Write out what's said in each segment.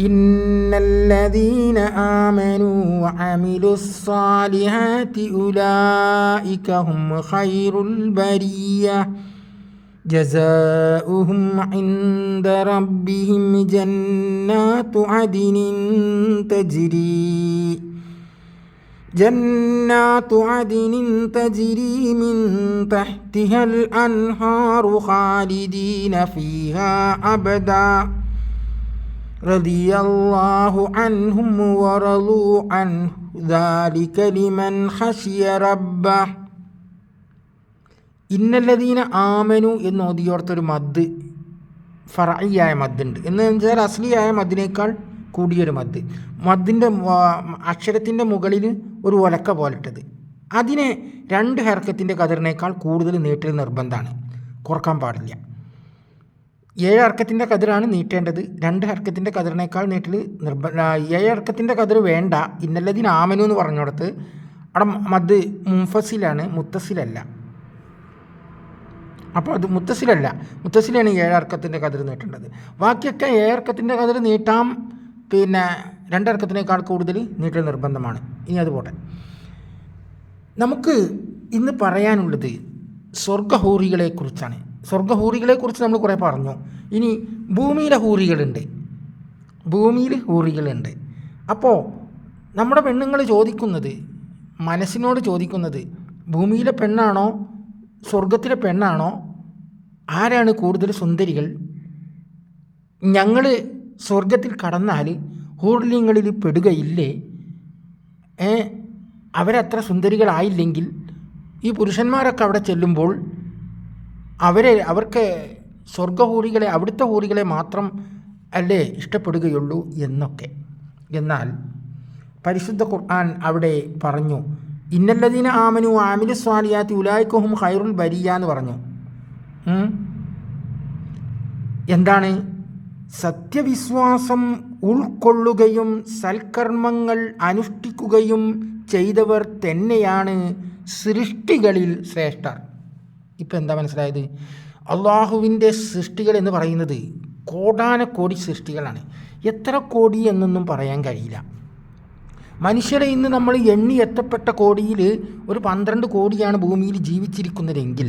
إن الذين آمنوا وعملوا الصالحات أولئك هم خير البرية جزاؤهم عند ربهم جنات عدن تجري جنات عدن تجري من تحتها الأنهار خالدين فيها أبداً رضي الله عنهم ورضوا عنه ذلك لمن خشي ربه ഇന്നല്ലതീന ആമനു എന്ന് ഓതിയോർത്തൊരു മദ് ഫറയായ മദ്ദുണ്ട് എന്ന് വെച്ചാൽ അസ്ലിയായ മദ്ദിനേക്കാൾ കൂടിയൊരു മദ് മദ്ദിൻ്റെ അക്ഷരത്തിൻ്റെ മുകളിൽ ഒരു ഒലക്ക പോലിട്ടത് അതിനെ രണ്ട് ഹർക്കത്തിൻ്റെ കതിറിനേക്കാൾ കൂടുതൽ നീട്ടൽ നിർബന്ധമാണ് കുറക്കാൻ പാടില്ല ഏഴ് അർക്കത്തിന്റെ കതിരാണ് നീട്ടേണ്ടത്. രണ്ട് ഹർക്കത്തിന്റെ കതിറിനേക്കാൾ നീട്ടൽ നിർബ ഏഴ് അർക്കത്തിന്റെ കതിർ വേണ്ട. ഇന്നല്ലതിന് ആമനു എന്ന് പറഞ്ഞിടത്ത് അവിടെ മദ് മുംഫസിലാണ് മുത്തസിലല്ല. അപ്പോൾ അത് മുത്തസിലല്ല. മുത്തസിലാണ് ഏഴ് അർക്കത്തിന്റെ കതിർ നീട്ടേണ്ടത്. ബാക്കിയൊക്കെ ഏഴ് അർക്കത്തിന്റെ കതിർ നീട്ടാം. പിന്നെ രണ്ടർക്കത്തിനേക്കാൾ കൂടുതൽ നീട്ടൽ നിർബന്ധമാണ്. ഇനി അത് പോട്ടെ. നമുക്ക് ഇന്ന് പറയാനുള്ളത് സ്വർഗഹൂറികളെക്കുറിച്ചാണ് സ്വർഗഹൂറികളെക്കുറിച്ച് നമ്മൾ കുറേ പറഞ്ഞു. ഇനി ഭൂമിയിലെ ഹൂറികളുണ്ട്. ഭൂമിയിൽ ഹൂറികളുണ്ട്. അപ്പോൾ നമ്മുടെ പെണ്ണുങ്ങൾ ചോദിക്കുന്നത് മനസ്സിനോട് ചോദിക്കുന്നത് ഭൂമിയിലെ പെണ്ണാണോ സ്വർഗത്തിലെ പെണ്ണാണോ ആരാണ് കൂടുതൽ സുന്ദരികൾ? ഞങ്ങൾ സ്വർഗത്തിൽ കടന്നാൽ ഹൂർലിങ്ങളിൽ പെടുകയില്ലേ? ഏ? അവരത്ര സുന്ദരികളായില്ലെങ്കിൽ ഈ പുരുഷന്മാരൊക്കെ അവിടെ ചെല്ലുമ്പോൾ അവരെ അവർക്ക് സ്വർഗഹൂറികളെ അവിടുത്തെ ഹൂറികളെ മാത്രം അല്ലേ ഇഷ്ടപ്പെടുകയുള്ളൂ എന്നൊക്കെ. എന്നാൽ പരിശുദ്ധ ഖുർആൻ അവിടെ പറഞ്ഞു ഇന്നല്ലദീന ആമനു ആമിലു സ്വാലിയാത്തി ഉലായിക്കുഹും ഹൈറുൽ ബരിയ എന്ന് പറഞ്ഞു. എന്താണ്? സത്യവിശ്വാസം ഉൾക്കൊള്ളുകയും സൽക്കർമ്മങ്ങൾ അനുഷ്ഠിക്കുകയും ചെയ്തവർ തന്നെയാണ് സൃഷ്ടികളിൽ ശ്രേഷ്ഠർ. ഇപ്പം എന്താ മനസ്സിലായത്? അള്ളാഹുവിന്റെ സൃഷ്ടികൾ എന്ന് പറയുന്നത് കോടാനക്കോടി സൃഷ്ടികളാണ്. എത്ര കോടി എന്നൊന്നും പറയാൻ കഴിയില്ല. മനുഷ്യരെ ഇന്ന് നമ്മൾ എണ്ണി എത്തപ്പെട്ട കോടിയിൽ ഒരു പന്ത്രണ്ട് കോടിയാണ് ഭൂമിയിൽ ജീവിച്ചിരിക്കുന്നതെങ്കിൽ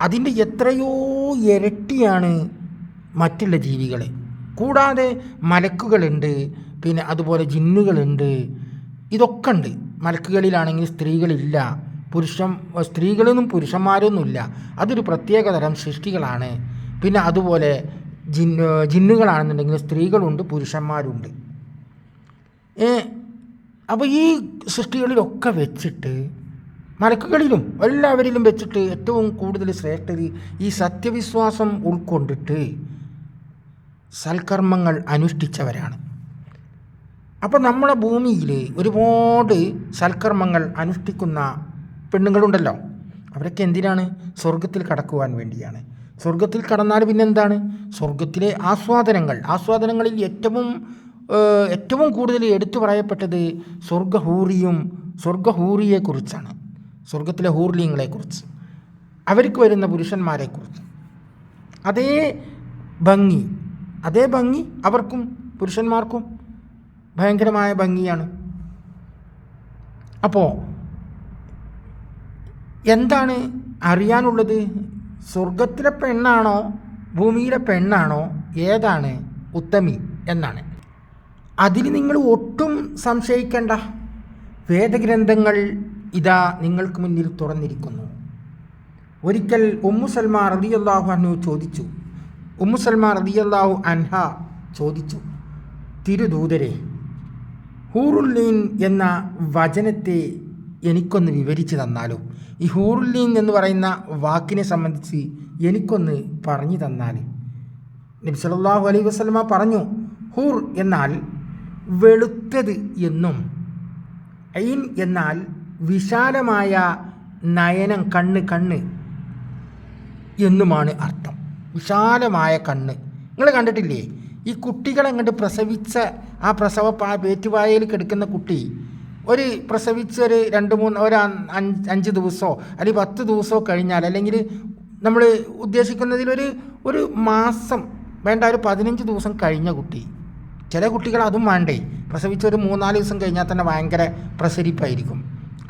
അതിന്റെ എത്രയോ ഇരട്ടിയാണ് മറ്റുള്ള ജീവികൾ കൂടാതെ മലക്കുകളുണ്ട് പിന്നെ അതുപോലെ ജിന്നുകളുണ്ട് ഇതൊക്കെ ഉണ്ട്. മലക്കുകളിലാണെങ്കിൽ സ്ത്രീകളില്ല. പുരുഷൻ സ്ത്രീകളൊന്നും പുരുഷന്മാരൊന്നുമില്ല. അതൊരു പ്രത്യേക തരം സൃഷ്ടികളാണ്. പിന്നെ അതുപോലെ ജിന്ന് ജിന്നുകളാണെന്നുണ്ടെങ്കിൽ സ്ത്രീകളുണ്ട് പുരുഷന്മാരുണ്ട്. അപ്പോൾ ഈ സൃഷ്ടികളിലൊക്കെ വെച്ചിട്ട് മലക്കുകളിലും എല്ലാവരിലും വെച്ചിട്ട് ഏറ്റവും കൂടുതൽ ശ്രേഷ്ഠത ഈ സത്യവിശ്വാസം ഉൾക്കൊണ്ടിട്ട് സൽക്കർമ്മങ്ങൾ അനുഷ്ഠിച്ചവരാണ്. അപ്പോൾ നമ്മുടെ ഭൂമിയിൽ ഒരുപാട് സൽക്കർമ്മങ്ങൾ അനുഷ്ഠിക്കുന്ന പെണ്ണുങ്ങളുണ്ടല്ലോ. അവരൊക്കെ എന്തിനാണ്? സ്വർഗത്തിൽ കടക്കുവാൻ വേണ്ടിയാണ്. സ്വർഗത്തിൽ കടന്നാൽ പിന്നെന്താണ്? സ്വർഗത്തിലെ ആസ്വാദനങ്ങൾ. ആസ്വാദനങ്ങളിൽ ഏറ്റവും ഏറ്റവും കൂടുതൽ എടുത്തു പറയപ്പെട്ടത് സ്വർഗഹൂറിയും സ്വർഗഹൂറിയെക്കുറിച്ചാണ് സ്വർഗത്തിലെ ഹൂർലിയങ്ങളെക്കുറിച്ച് അവർക്ക് വരുന്ന പുരുഷന്മാരെക്കുറിച്ച്. അതേ ഭംഗി അതേ ഭംഗി അവർക്കും പുരുഷന്മാർക്കും ഭയങ്കരമായ ഭംഗിയാണ്. അപ്പോൾ എന്താണ് അറിയാനുള്ളത്? സ്വർഗത്തിലെ പെണ്ണാണോ ഭൂമിയിലെ പെണ്ണാണോ? ഏതാണ് ഉത്തമി എന്നാണ്. അതിൽ നിങ്ങൾ ഒട്ടും സംശയിക്കേണ്ട. വേദഗ്രന്ഥങ്ങൾ ഇതാ നിങ്ങൾക്ക് മുന്നിൽ തുറന്നിരിക്കുന്നു. ഒരിക്കൽ ഉമ്മു സൽമാ റതിയല്ലാഹു അൻഹു ചോദിച്ചു. ഉമ്മു സൽമാ റതിയല്ലാഹു അൻഹ ചോദിച്ചു തിരുദൂതരെ ഹൂറുല്ലീൻ എന്ന വചനത്തെ എനിക്കൊന്ന് വിവരിച്ചു തന്നാലോ? ഈ ഹൂറുല്ലീൻ എന്ന് പറയുന്ന വാക്കിനെ സംബന്ധിച്ച് എനിക്കൊന്ന് പറഞ്ഞു തന്നാൽ നബി സല്ലല്ലാഹു അലൈഹി വസല്ലമ പറഞ്ഞു ഹൂർ എന്നാൽ വെളുത്തത് എന്നും ഐൻ എന്നാൽ വിശാലമായ നയനം കണ്ണ് കണ്ണ് എന്നുമാണ് അർത്ഥം. വിശാലമായ കണ്ണ്. നിങ്ങൾ കണ്ടിട്ടില്ലേ? ഈ കുട്ടികളെ അങ്ങോട്ട് പ്രസവിച്ച ആ പ്രസവ പേറ്റുവായയിൽ കിടക്കുന്ന കുട്ടി ഒരു പ്രസവിച്ച് ഒരു രണ്ട് മൂന്ന് ഒരു അഞ്ച് അഞ്ച് ദിവസമോ അല്ലെങ്കിൽ പത്ത് ദിവസമോ കഴിഞ്ഞാൽ അല്ലെങ്കിൽ നമ്മൾ ഉദ്ദേശിക്കുന്നതിലൊരു ഒരു മാസം വേണ്ട ഒരു പതിനഞ്ച് ദിവസം കഴിഞ്ഞ കുട്ടി. ചില കുട്ടികൾ അതും വേണ്ടേ. പ്രസവിച്ച ഒരു മൂന്നാൽ ദിവസം കഴിഞ്ഞാൽ തന്നെ ഭയങ്കര പ്രസരിപ്പായിരിക്കും.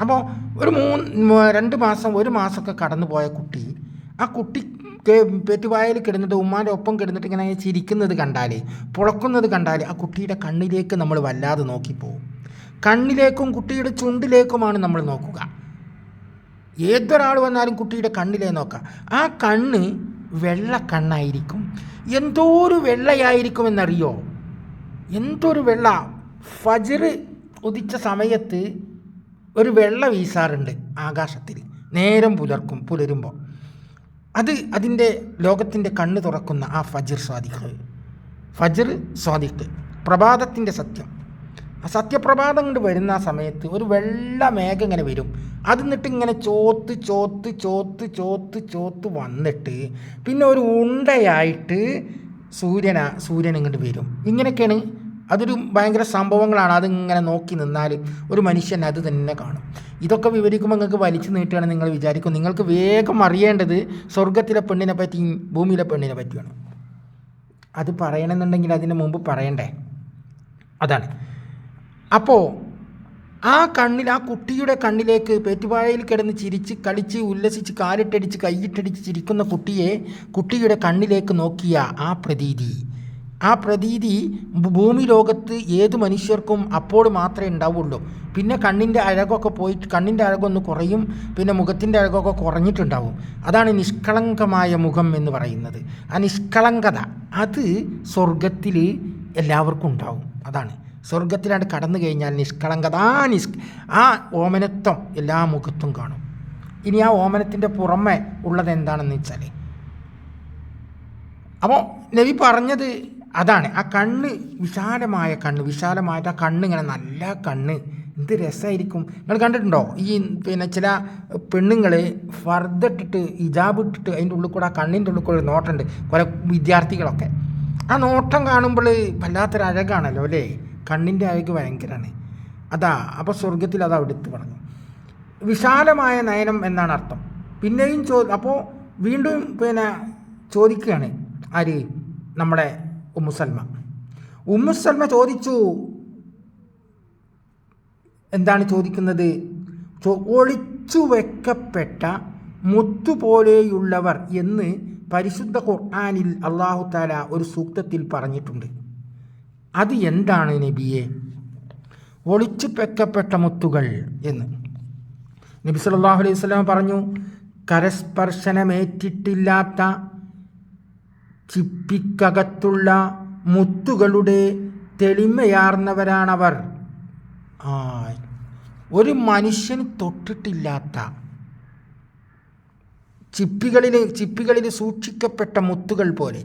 അപ്പോൾ ഒരു മൂന്ന് രണ്ട് മാസം ഒരു മാസമൊക്കെ കടന്നു പോയ കുട്ടി ആ കുട്ടി പെറ്റുവായിൽ കിടന്നിട്ട് ഉമ്മാന്റെ ഒപ്പം കിടന്നിട്ട് ഇങ്ങനെ ചിരിക്കുന്നത് കണ്ടാൽ പുളക്കുന്നത് കണ്ടാൽ ആ കുട്ടിയുടെ കണ്ണിലേക്ക് നമ്മൾ വല്ലാതെ നോക്കിപ്പോവും. കണ്ണിലേക്കും കുട്ടിയുടെ ചുണ്ടിലേക്കുമാണ് നമ്മൾ നോക്കുക. ഏതൊരാൾ വന്നാലും കുട്ടിയുടെ കണ്ണിലേ നോക്കുക ആ കണ്ണ് വെള്ള കണ്ണായിരിക്കും. എന്തോ ഒരു വെള്ളയായിരിക്കുമെന്നറിയോ? എന്തൊരു വെള്ള? ഫജർ ഉദിച്ച സമയത്ത് ഒരു വെള്ള വീശാറുണ്ട് ആകാശത്തിൽ. നേരം പുലർക്കും പുലരുമ്പോൾ. അത് അതിന്റെ ലോകത്തിന്റെ കണ്ണ് തുറക്കുന്ന ആ ഫജിർ സ്വാദിഖ്. ഫജിർ സ്വാദിഖ്. പ്രഭാതത്തിന്റെ സത്യം. സത്യപ്രഭാതം കൊണ്ട് വരുന്ന ആ സമയത്ത് ഒരു വെള്ള മേഘം ഇങ്ങനെ വരും. അത് എന്നിട്ട് ഇങ്ങനെ ചോത്ത് ചോത്ത് ചോത്ത് ചോത്ത് ചോത്ത് വന്നിട്ട് പിന്നെ ഒരു ഉണ്ടയായിട്ട് സൂര്യന സൂര്യൻ ഇങ്ങോട്ട് വരും. ഇങ്ങനെയൊക്കെയാണ് അതൊരു ഭയങ്കര സംഭവങ്ങളാണ്. അതിങ്ങനെ നോക്കി നിന്നാൽ ഒരു മനുഷ്യൻ അത് തന്നെ കാണും. ഇതൊക്കെ വിവരിക്കുമ്പോൾ നിങ്ങൾക്ക് വലിച്ചു നീട്ടുകയാണ് നിങ്ങൾ വിചാരിക്കും. നിങ്ങൾക്ക് വേഗം അറിയേണ്ടത് സ്വർഗത്തിലെ പെണ്ണിനെ പറ്റിയും ഭൂമിയിലെ പെണ്ണിനെ പറ്റിയാണ്. അത് പറയണമെന്നുണ്ടെങ്കിൽ അതിന് മുമ്പ് പറയണ്ടേ? അതാണ്. അപ്പോൾ ആ കണ്ണിൽ ആ കുട്ടിയുടെ കണ്ണിലേക്ക് പേറ്റുപായയിൽ കിടന്ന് ചിരിച്ച് കളിച്ച് ഉല്ലസിച്ച് കാലിട്ടടിച്ച് കൈയിട്ടടിച്ച് ചിരിക്കുന്ന കുട്ടിയെ കുട്ടിയുടെ കണ്ണിലേക്ക് നോക്കിയ ആ പ്രതീതി. ആ പ്രതീതി ഭൂമി ലോകത്ത് ഏത് മനുഷ്യർക്കും അപ്പോൾ മാത്രമേ ഉണ്ടാവുള്ളൂ. പിന്നെ കണ്ണിന്റെ അഴകൊക്കെ പോയിട്ട് കണ്ണിന്റെ അഴകൊന്ന് കുറയും പിന്നെ മുഖത്തിന്റെ അഴകൊക്കെ കുറഞ്ഞിട്ടുണ്ടാവും. അതാണ് നിഷ്കളങ്കമായ മുഖം എന്ന് പറയുന്നത്. ആ നിഷ്കളങ്കത അത് സ്വർഗത്തിൽ എല്ലാവർക്കും ഉണ്ടാവും. അതാണ്. സ്വർഗത്തിലാണ്ട് കടന്നു കഴിഞ്ഞാൽ നിഷ്കളങ്കത ആ നിഷ് ആ ഓമനത്വം എല്ലാ മുഖത്തും കാണും. ഇനി ആ ഓമനത്തിന്റെ പുറമെ ഉള്ളത് എന്താണെന്ന് വെച്ചാൽ അപ്പോൾ നബി പറഞ്ഞത് അതാണ്. ആ കണ്ണ് വിശാലമായ കണ്ണ് വിശാലമായിട്ട് ആ കണ്ണ് ഇങ്ങനെ നല്ല കണ്ണ്. എന്ത് രസമായിരിക്കും. നിങ്ങൾ കണ്ടിട്ടുണ്ടോ? ഈ പിന്നെ ചില പെണ്ണുങ്ങൾ ഫർദിട്ടിട്ട് ഇജാബ് ഇട്ടിട്ട് അതിന്റെ ഉള്ളിൽ കൂടെ ആ കണ്ണിന്റെ ഉള്ളിൽ കൂടെ നോട്ടുണ്ട് കുറേ വിദ്യാർത്ഥികളൊക്കെ. ആ നോട്ടം കാണുമ്പോൾ വല്ലാത്തൊരു അഴകാണല്ലോ അല്ലേ? കണ്ണിന്റെ അഴക് ഭയങ്കരമാണ് അതാ അപ്പോൾ സ്വർഗത്തിൽ അത് അവിടുത്തെ പറഞ്ഞു വിശാലമായ നയനം എന്നാണ് അർത്ഥം. പിന്നെയും ചോ അപ്പോൾ വീണ്ടും പിന്നെ ചോദിക്കുകയാണ് ആര്? നമ്മുടെ ഉമ്മുസൽമ ഉമ്മുസൽമ ചോദിച്ചു എന്താണ് ചോദിക്കുന്നത്? ഒളിച്ചു വെക്കപ്പെട്ട മുത്തുപോലെയുള്ളവർ എന്ന് പരിശുദ്ധ ഖുർആാനിൽ അള്ളാഹു താല ഒരു സൂക്തത്തിൽ പറഞ്ഞിട്ടുണ്ട്. അത് എന്താണ് നബിയെ? ഒളിച്ചു വെക്കപ്പെട്ട മുത്തുകൾ എന്ന്. നബി സല്ലാഹു അലൈഹി സ്വലാം പറഞ്ഞു കരസ്പർശനമേറ്റിട്ടില്ലാത്ത ചിപ്പിക്കകത്തുള്ള മുത്തുകളുടെ തെളിമയാർന്നവരാണവർ. ആ ഒരു മനുഷ്യൻ തൊട്ടിട്ടില്ലാത്ത ചിപ്പികളിൽ ചിപ്പികളിൽ സൂക്ഷിക്കപ്പെട്ട മുത്തുകൾ പോലെ.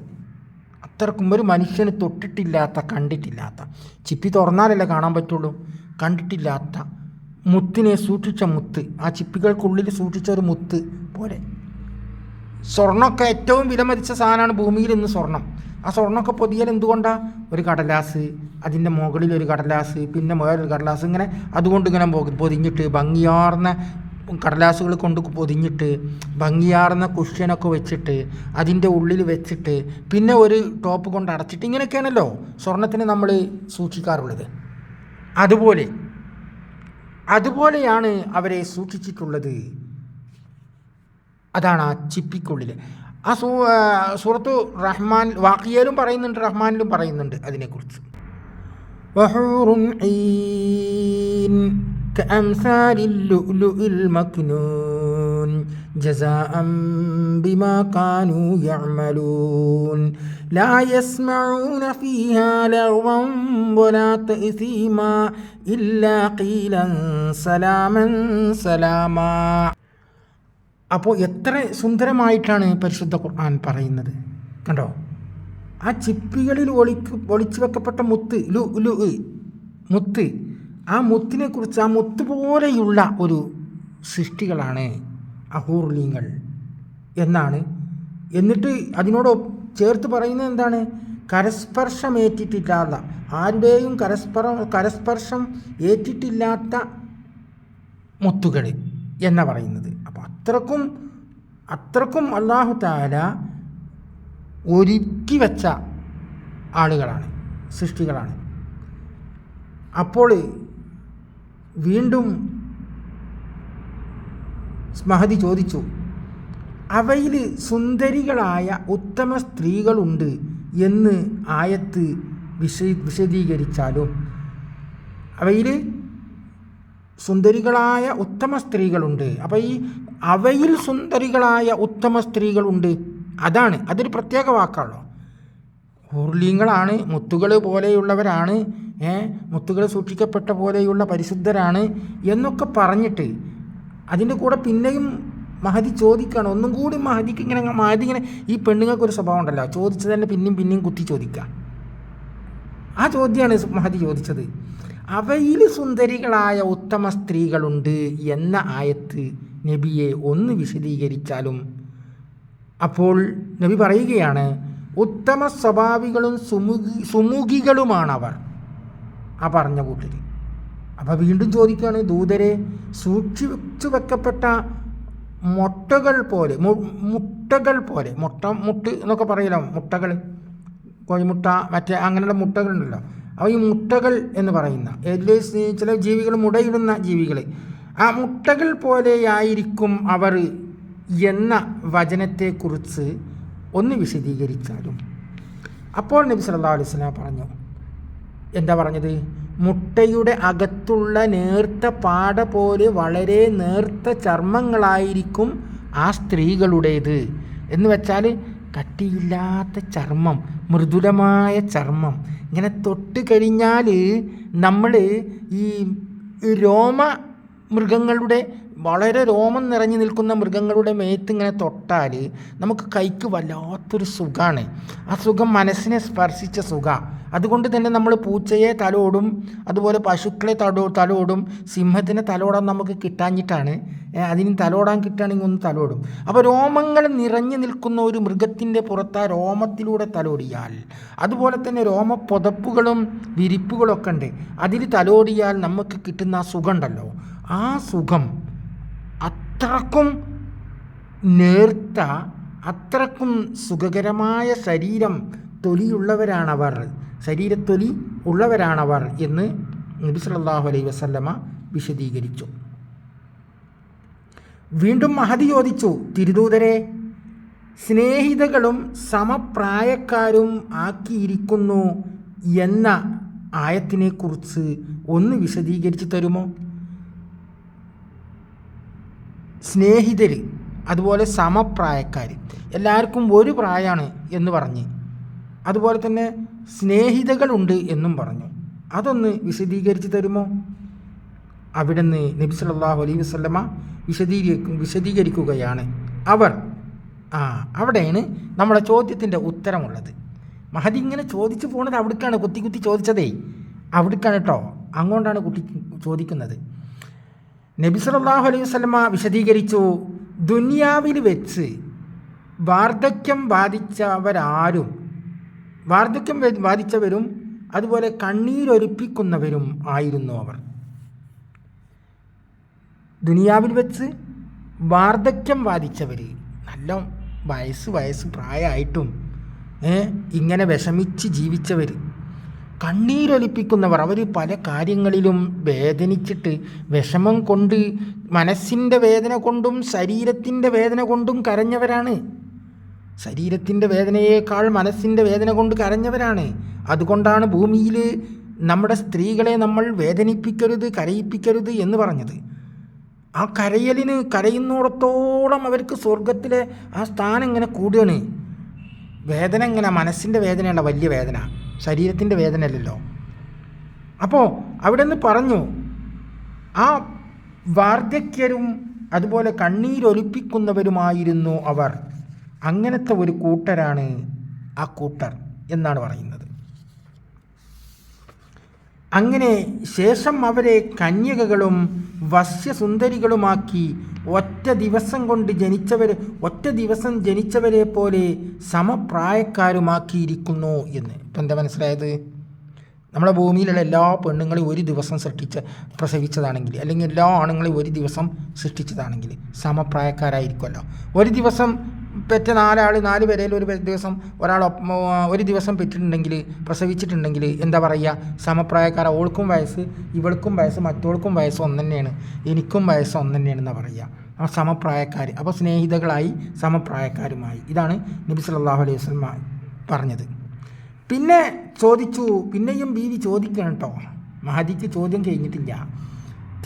അത്രക്കും ഒരു മനുഷ്യന് തൊട്ടിട്ടില്ലാത്ത കണ്ടിട്ടില്ലാത്ത. ചിപ്പി തുറന്നാലല്ലേ കാണാൻ പറ്റുള്ളൂ? കണ്ടിട്ടില്ലാത്ത മുത്തിനെ സൂക്ഷിച്ച മുത്ത്. ആ ചിപ്പികൾക്കുള്ളിൽ സൂക്ഷിച്ച ഒരു മുത്ത് പോലെ. സ്വർണമൊക്കെ ഏറ്റവും വിലമതിച്ച സാധനമാണ് ഭൂമിയിൽ ഇന്ന് സ്വർണം. ആ സ്വർണമൊക്കെ പൊതിയാൽ എന്തുകൊണ്ടാണ് ഒരു കടലാസ് അതിന്റെ മുകളിൽ ഒരു കടലാസ് പിന്നെ വേറൊരു കടലാസ് ഇങ്ങനെ അതുകൊണ്ട് ഇങ്ങനെ പൊതിഞ്ഞിട്ട് ഭംഗിയാർന്ന കടലാസുകൾ കൊണ്ട് പൊതിഞ്ഞിട്ട് ഭംഗിയാർന്ന കുഷ്യനൊക്കെ വെച്ചിട്ട് അതിന്റെ ഉള്ളിൽ വെച്ചിട്ട് പിന്നെ ഒരു ടോപ്പ് കൊണ്ട് അടച്ചിട്ട് ഇങ്ങനെയൊക്കെയാണല്ലോ സ്വർണത്തിന് നമ്മൾ സൂക്ഷിക്കാറുള്ളത്. അതുപോലെ അതുപോലെയാണ് അവരെ സൂക്ഷിച്ചിട്ടുള്ളത്. അതാണ് ആ ചിപ്പിക്കുള്ളിൽ ആ സൂ സൂറത്തു റഹ്മാൻ വാക്കിയയിലും പറയുന്നുണ്ട് റഹ്മാനിലും പറയുന്നുണ്ട് അതിനെക്കുറിച്ച്. كأمثال اللؤلؤ المكنون جزاء بما كانوا يعملون لا يسمعون فيها لغوا ولا تأثيما إلا قيلا سلاما سلاما അപ്പോൾ എത്ര സുന്ദരമായിട്ടാണ് പരിശുദ്ധ ഖുർആൻ പറയുന്നത് കണ്ടോ ആ ചിപ്പികളിൽ ഒളിക്ക് ഒളിച്ചു വെക്കപ്പെട്ട മുത്ത് ലു ലു മുത്ത് ആ മുത്തിനെ കുറിച്ച് ആ മുത്ത് പോലെയുള്ള ഒരു സൃഷ്ടികളാണ് അഹൂർലിങ്ങൾ എന്നാണ്. എന്നിട്ട് അതിനോട് ചേർത്ത് പറയുന്നത് എന്താണ്? കരസ്പർശം ഏറ്റിട്ടില്ലാത്ത ആരുടെയും കരസ്പര കരസ്പർശം ഏറ്റിട്ടില്ലാത്ത മുത്തുകൾ എന്ന പറയുന്നത്. അപ്പോൾ അത്രക്കും അത്രക്കും അള്ളാഹു താല ഒരുക്കി വെച്ച ആളുകളാണ് സൃഷ്ടികളാണ്. അപ്പോൾ വീണ്ടും മഹതി ചോദിച്ചു അവയിൽ സുന്ദരികളായ ഉത്തമ സ്ത്രീകളുണ്ട് എന്ന് ആയത്ത് വിശ വിശദീകരിച്ചാലും അവയിൽ സുന്ദരികളായ ഉത്തമ സ്ത്രീകളുണ്ട്. അപ്പോൾ ഈ അവയിൽ സുന്ദരികളായ ഉത്തമ സ്ത്രീകളുണ്ട് അതാണ് അതൊരു പ്രത്യേക വാക്കാണല്ലോ. ഹുർലിങ്ങളാണ് മുത്തുകൾ പോലെയുള്ളവരാണ് മുത്തുകൾ സൂക്ഷിക്കപ്പെട്ട പോലെയുള്ള പരിശുദ്ധരാണ് എന്നൊക്കെ പറഞ്ഞിട്ട് അതിന്റെ കൂടെ പിന്നെയും മഹതി ചോദിക്കുകയാണ് ഒന്നും കൂടി മഹതിക്ക് ഇങ്ങനെ മഹതി ഇങ്ങനെ ഈ പെണ്ണുങ്ങൾക്ക് ഒരു സ്വഭാവം ഉണ്ടല്ലോ. ചോദിച്ചത് തന്നെ പിന്നെയും പിന്നെയും കുത്തി ചോദിക്കുക. ആ ചോദ്യമാണ് മഹതി ചോദിച്ചത്. അവയിൽ സുന്ദരികളായ ഉത്തമ സ്ത്രീകളുണ്ട് എന്ന ആയത്ത് നബിയെ ഒന്ന് വിശദീകരിച്ചാലും അപ്പോൾ നബി പറയുകയാണ് ഉത്തമ സ്വഭാവികളും സുമുഖി സുമുഖികളുമാണവർ. ആ പറഞ്ഞ കൂട്ടർ അപ്പോൾ വീണ്ടും ചോദിക്കുകയാണ് ദൂതരെ സൂക്ഷിച്ചു വെക്കപ്പെട്ട മുട്ടകൾ പോലെ മുട്ടകൾ പോലെ മുട്ട മുട്ട് എന്നൊക്കെ പറയലോ മുട്ടകൾ കോഴിമുട്ട മറ്റേ അങ്ങനെയുള്ള മുട്ടകളുണ്ടല്ലോ. അപ്പോൾ ഈ മുട്ടകൾ എന്ന് പറയുന്ന എല്ലേ ചില ജീവികൾ മുടയിടുന്ന ജീവികൾ ആ മുട്ടകൾ പോലെയായിരിക്കും അവർ എന്ന വചനത്തെക്കുറിച്ച് ഒന്ന് വിശദീകരിച്ചാലും. അപ്പോൾ നബി സല്ലാ അലൈഹി സ്വലാം പറഞ്ഞു എന്താ പറഞ്ഞത്? മുട്ടയുടെ അകത്തുള്ള നേർത്ത പാട പോലെ വളരെ നേർത്ത ചർമ്മങ്ങളായിരിക്കും ആ സ്ത്രീകളുടേത്. എന്ന് വെച്ചാൽ കട്ടിയില്ലാത്ത ചർമ്മം മൃദുലമായ ചർമ്മം. ഇങ്ങനെ തൊട്ട് കഴിഞ്ഞാൽ നമ്മൾ ഈ രോമ മൃഗങ്ങളുടെ വളരെ രോമം നിറഞ്ഞു നിൽക്കുന്ന മൃഗങ്ങളുടെ മേത്ത് ഇങ്ങനെ തൊട്ടാൽ നമുക്ക് കൈക്ക് വല്ലാത്തൊരു സുഖമാണ് ആ സുഖം മനസ്സിനെ സ്പർശിച്ച സുഖം. അതുകൊണ്ട് തന്നെ നമ്മൾ പൂച്ചയെ തലോടും അതുപോലെ പശുക്കളെ തടോ തലോടും സിംഹത്തിനെ തലോടാൻ നമുക്ക് കിട്ടാഞ്ഞിട്ടാണ്. അതിന് തലോടാൻ കിട്ടുകയാണെങ്കിൽ ഒന്ന് തലോടും. അപ്പോൾ രോമങ്ങൾ നിറഞ്ഞു നിൽക്കുന്ന ഒരു മൃഗത്തിന്റെ പുറത്ത് ആ രോമത്തിലൂടെ തലോടിയാൽ അതുപോലെ തന്നെ രോമ പുതപ്പുകളും വിരിപ്പുകളൊക്കെ ഉണ്ട്. അതിൽ തലോടിയാൽ നമുക്ക് കിട്ടുന്ന ആ സുഖമുണ്ടല്ലോ ആ സുഖം അത്രക്കും നേർത്ത അത്രക്കും സുഖകരമായ ശരീരം തൊലിയുള്ളവരാണവർ. ശരീരത്തൊലി ഉള്ളവരാണവർ എന്ന് നബി സല്ലാഹു അലൈ വസല്ലമ വിശദീകരിച്ചു. വീണ്ടും മഹതി ചോദിച്ചു തിരുദൂതരെ സ്നേഹിതകളും സമപ്രായക്കാരും ആക്കിയിരിക്കുന്നു എന്ന ആയത്തിനെക്കുറിച്ച് ഒന്ന് വിശദീകരിച്ചു തരുമോ? സ്നേഹിതർ അതുപോലെ സമപ്രായക്കാർ എല്ലാവർക്കും ഒരു പ്രായമാണ് എന്ന് പറഞ്ഞ്. അതുപോലെ തന്നെ സ്നേഹിതകളുണ്ട് എന്നും പറഞ്ഞു. അതൊന്ന് വിശദീകരിച്ച് തരുമോ? അവിടെ നിന്ന് നബി സല്ലല്ലാഹു അലൈഹി വസല്ലമ വിശദീകരിക്കും വിശദീകരിക്കുകയാണ്. അവർ ആ അവിടെയാണ് നമ്മുടെ ചോദ്യത്തിന്റെ ഉത്തരമുള്ളത്. മഹദി ഇങ്ങനെ ചോദിച്ചു പോണത് അവിടേക്കാണ് കുത്തി കുത്തി ചോദിച്ചതേ. അവിടേക്കാണ് കേട്ടോ അങ്ങോട്ടാണ് കുട്ടി ചോദിക്കുന്നത്. നബി സല്ലല്ലാഹു അലൈഹി വിശദീകരിച്ചു ദുനിയാവിൽ വെച്ച് വാർദ്ധക്യം ബാധിച്ചവരാരും വാർദ്ധക്യം ബാധിച്ചവരും അതുപോലെ കണ്ണീരൊലിപ്പിക്കുന്നവരും ആയിരുന്നു അവർ. ദുനിയാവിൽ വെച്ച് വാർദ്ധക്യം ബാധിച്ചവർ നല്ല വയസ്സ് വയസ്സ് പ്രായമായിട്ടും ഇങ്ങനെ വിഷമിച്ച് ജീവിച്ചവർ കണ്ണീരൊലിപ്പിക്കുന്നവർ അവർ പല കാര്യങ്ങളിലും വേദനിച്ചിട്ട് വിഷമം കൊണ്ട് മനസ്സിന്റെ വേദന കൊണ്ടും ശരീരത്തിന്റെ വേദന കൊണ്ടും കരഞ്ഞവരാണ്. ശരീരത്തിന്റെ വേദനയേക്കാൾ മനസ്സിന്റെ വേദന കൊണ്ട് കരഞ്ഞവരാണ്. അതുകൊണ്ടാണ് ഭൂമിയിൽ നമ്മുടെ സ്ത്രീകളെ നമ്മൾ വേദനിപ്പിക്കരുത് കരയിപ്പിക്കരുത് എന്ന് പറഞ്ഞത്. ആ കരയലിന് കരയുന്നിടത്തോളം അവർക്ക് സ്വർഗത്തിലെ ആ സ്ഥാനം ഇങ്ങനെ കൂടുകയാണ് വേദന ഇങ്ങനെ മനസ്സിന്റെ വേദനയാണ്? വലിയ വേദന. ശരീരത്തിന്റെ വേദന അല്ലല്ലോ അപ്പോൾ അവിടെ നിന്ന് പറഞ്ഞു ആ വാർദ്ധക്യരും അതുപോലെ കണ്ണീരൊലിപ്പിക്കുന്നവരുമായിരുന്നു അവർ. അങ്ങനത്തെ ഒരു കൂട്ടരാണ് ആ കൂട്ടർ എന്നാണ് പറയുന്നത്. അങ്ങനെ ശേഷം അവരെ കന്യകകളും വശ്യസുന്ദരികളുമാക്കി ഒറ്റ ദിവസം കൊണ്ട് ജനിച്ചവരെ ഒറ്റ ദിവസം ജനിച്ചവരെ പോലെ സമപ്രായക്കാരുമാക്കിയിരിക്കുന്നു എന്ന്. ഇപ്പം എന്താ മനസ്സിലായത്? നമ്മുടെ ഭൂമിയിലുള്ള എല്ലാ പെണ്ണുങ്ങളെയും ഒരു ദിവസം സൃഷ്ടിച്ച പ്രസവിച്ചതാണെങ്കിൽ അല്ലെങ്കിൽ എല്ലാ ആണുങ്ങളെയും ഒരു ദിവസം സൃഷ്ടിച്ചതാണെങ്കിൽ സമപ്രായക്കാരായിരിക്കുമല്ലോ. ഒരു ദിവസം പെറ്റ നാലാൾ നാല് പേരയിൽ ഒരു ദിവസം ഒരാൾ ഒരു ദിവസം പെറ്റിട്ടുണ്ടെങ്കിൽ പ്രസവിച്ചിട്ടുണ്ടെങ്കിൽ എന്താ പറയുക? സമപ്രായക്കാര ഓൾക്കും വയസ്സ് ഇവൾക്കും വയസ്സ് മറ്റോൾക്കും വയസ്സ് ഒന്ന് തന്നെയാണ്. എനിക്കും വയസ്സ് ഒന്ന് തന്നെയാണെന്ന് പറയുക. ആ സമപ്രായക്കാർ അപ്പോൾ സ്നേഹിതകളായി സമപ്രായക്കാരുമായി. ഇതാണ് നബി സല്ലല്ലാഹു അലൈഹി വസ്ലം പറഞ്ഞത്. പിന്നെ ചോദിച്ചു പിന്നെയും ബീവി ചോദിക്കണം കേട്ടോ മഹദിക്ക് ചോദ്യം കഴിഞ്ഞിട്ടില്ല.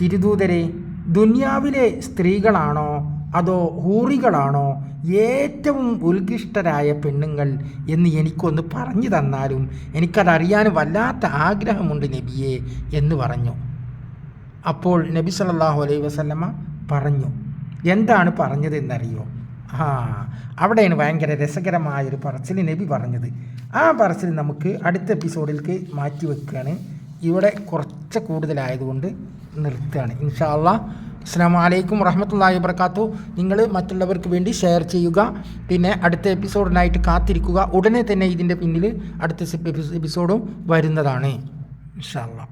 തിരുദൂതരെ ദുന്യാവിലെ സ്ത്രീകളാണോ അതോ ഹൂറികളാണോ ഏറ്റവും ഉത്കൃഷ്ടരായ പെണ്ണുങ്ങൾ എന്ന് എനിക്കൊന്ന് പറഞ്ഞു തന്നാലും എനിക്കതറിയാൻ വല്ലാത്ത ആഗ്രഹമുണ്ട് നബിയെ എന്ന് പറഞ്ഞു. അപ്പോൾ നബി സല്ലല്ലാഹു അലൈഹി വസല്ലമ പറഞ്ഞു എന്താണ് പറഞ്ഞത് എന്നറിയോ ആ അവിടെയാണ് ഭയങ്കര രസകരമായൊരു പറച്ചിൽ നബി പറഞ്ഞത്. ആ പറച്ചിൽ നമുക്ക് അടുത്ത എപ്പിസോഡിലേക്ക് മാറ്റി വെക്കുകയാണ്. ഇവിടെ കുറച്ച് കൂടുതലായതുകൊണ്ട് നിർത്തുകയാണ്. ഇൻഷാ അല്ലാ അസ്സാം വലൈക്കും വറഹമത്തല്ലാഹി വർക്കാത്തു നിങ്ങൾ മറ്റുള്ളവർക്ക് വേണ്ടി ഷെയർ ചെയ്യുക. പിന്നെ അടുത്ത എപ്പിസോഡിനായിട്ട് കാത്തിരിക്കുക. ഉടനെ തന്നെ ഇതിന്റെ പിന്നിൽ അടുത്ത എപ്പിസോഡും വരുന്നതാണ്. ഇൻഷാ അല്ലാ